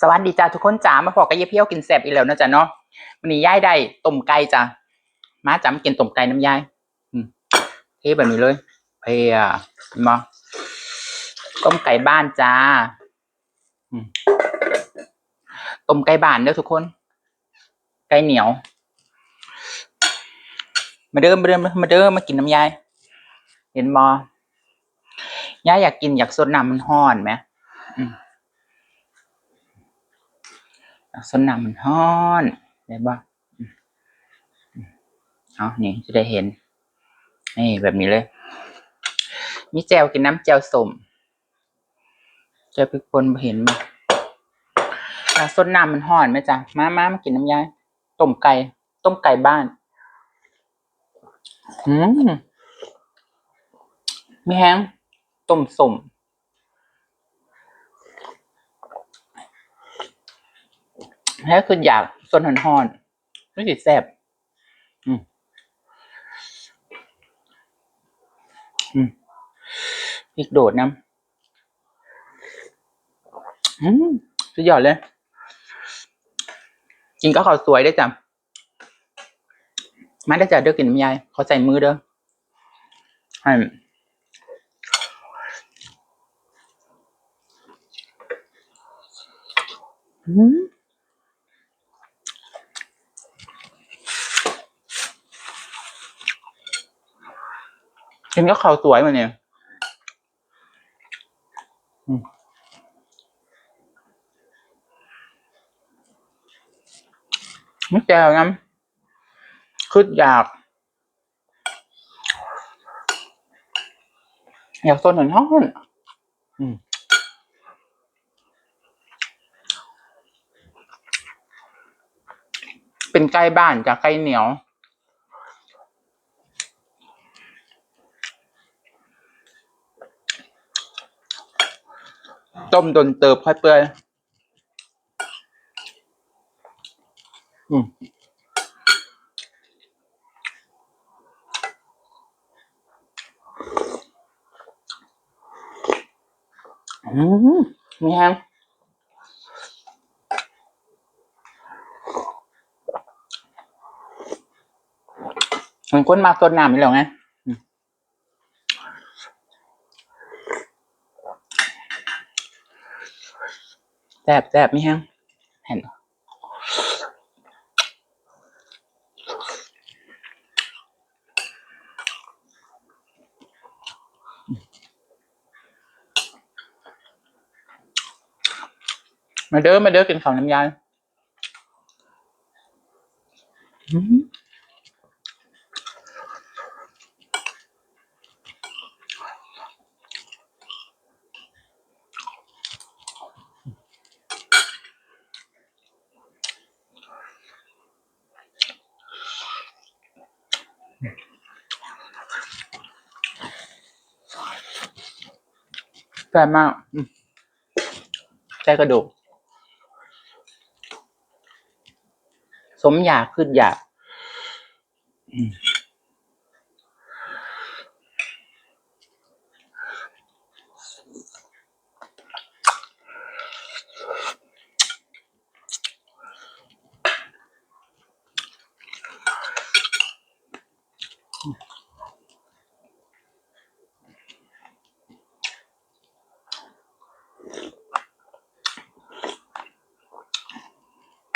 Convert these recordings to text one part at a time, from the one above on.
สวัสดีจ้าทุกคนจ้ามาพอกับยายเพี้ยวกินแซบอีกแล้วนะจ๊ะเนาะวันนี้ยายได้ต้มไก่จ้ะมาจ้ามากินต้มไก่น้ำยายอืมเทแบบนี้เลยเพียมาต้มไก่บ้านจ้าต้มไก่บ้านเด้อทุกคน ไก่เหนียว มาเดิมมาเดิมมาเดิมมากินน้ำยาย เห็นบอยายอยากกินอยากสดน้ำมันห้อนไหม สนน้ำมันฮ้อนได้บ่อืมอืมเอานี่จะได้เห็น นี่แบบนี้เลย มีแจวกินน้ำแจวสมแจวพริกป่นเห็นบ่อะสนน้ำมันฮ้อนไหมจ๊ะมามามากินน้ำยายต้มไก่ ต้มไก่บ้าน อืมมีแห้งต้มสม แล้วคืออยากส่วนหอนหอนๆไม่สิแซ่บอืมอืมพริกโดดน้ำอืมสุดยอดเลยกินก็ข้าวสวยได้จ้ะมาได้จ้ะเด้อกินน้ำยายขอใส่มือเด้อให้อืม กินก็ข้าวสวยมาเนี่ยมไม่แจ่วน้ำคืออยาก อยากโซนหนห้อนอืมเป็นไก่บ้านจากไก่เหนียว ต้มจนเติบค่อยเปื่อยอืมอืมมีแฮงมันคนมาต้นน้ำนี่แหละไงอืม แซ่บแซ่บมีแฮงเห็นมาเด้อมาเด้อกินข้าวน้ำยาอืม แซ่บมากอืมใส่กระดูก สมอยากขึ้นอยาก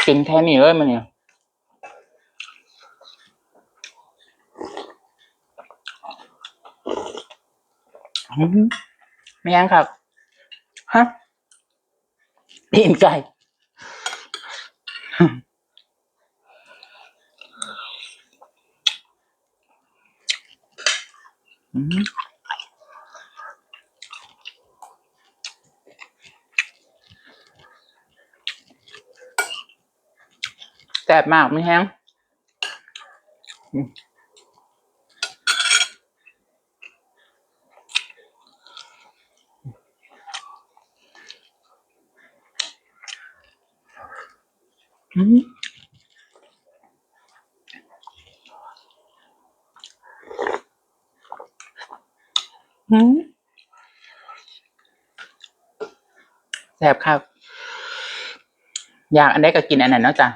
กินแค่นี้เลยมันเนี่ยไม่ยังครับ ฮะตีนไก่อืมแซ่บมากไม่แห้งอืมอืมอืมแซ่บครับ อยากอันใดก็กินอันนั้นเนาะจ้ะ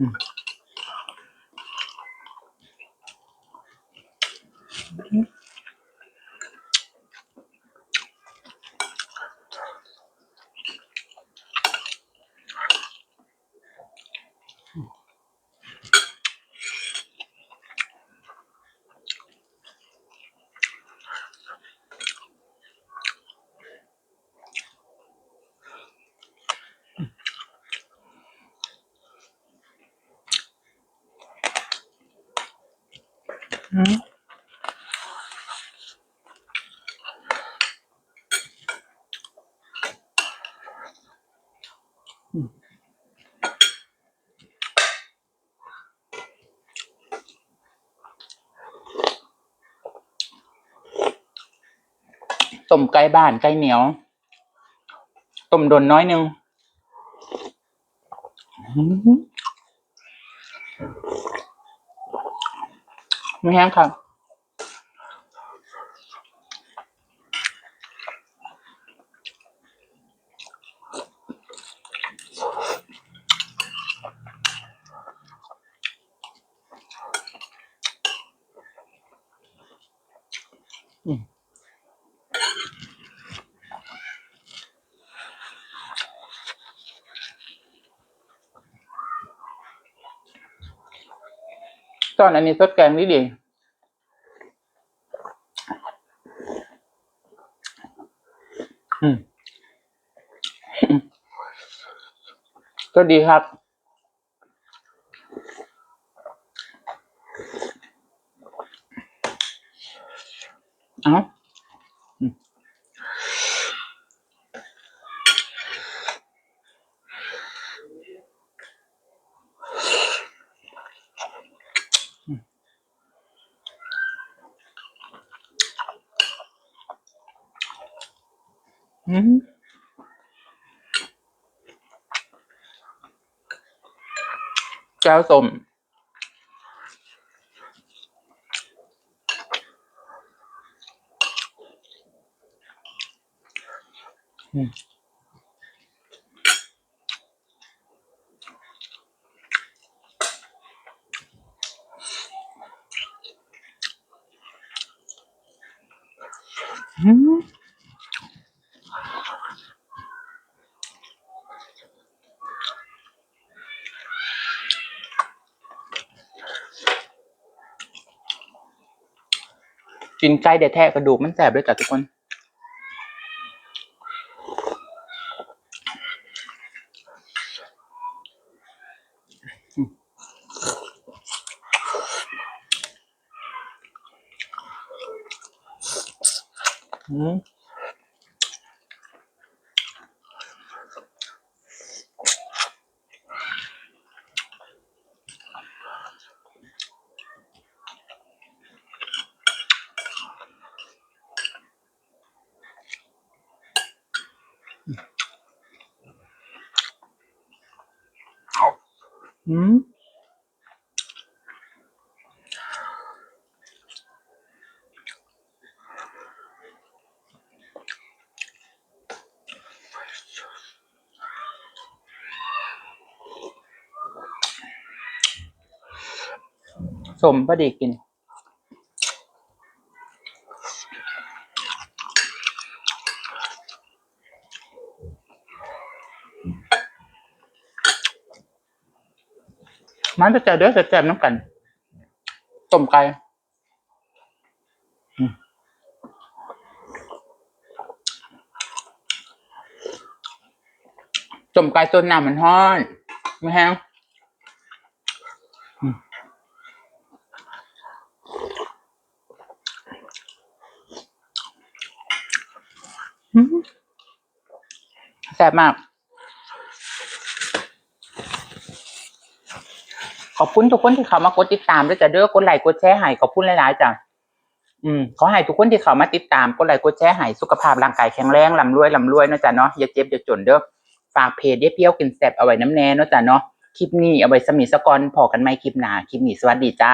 อื มอืมต้มไก่บ้านไก่เหนียวต้มโดนน้อยหนึงอื ไม่แห้งค่ะ ตอนอันนี้ซดแกงนิดเดียวก็ดีครับ เอ้า อืมแก้ กินไก่แทะกระดูกมันแสบด้วยจ้ะทุกคน อืม อืมสมพอดีกิน มันจะเจอเด้อจะแจมน้ำกันต้มไก่อืมต้มไก่ต้นน้ำมันห้อนไม่แห้งแซ่บมาก ขอบคุณทุกคนที่เข้ามากดติดตามด้วยจ้ะเด้อกดไลค์กดแชร์ให้ขอบคุณหลายๆจ้ะอืมขอให้ทุกคนที่เข้ามาติดตามกดไลค์กดแชร์ให้สุขภาพร่างกายแข็งแรงลำรวยลำรวยเนาะจ้ะเนาะอย่าเจ็บอย่าจนเด้อฝากเพจเย้เปี้ยวกินแซ่บเอาไว้น้ำแน่เนาะจ้ะเนาะคลิปนี้เอาไว้สมีสกอนพอกันไหมคลิปหน้าคลิปนี้สวัสดีจ้า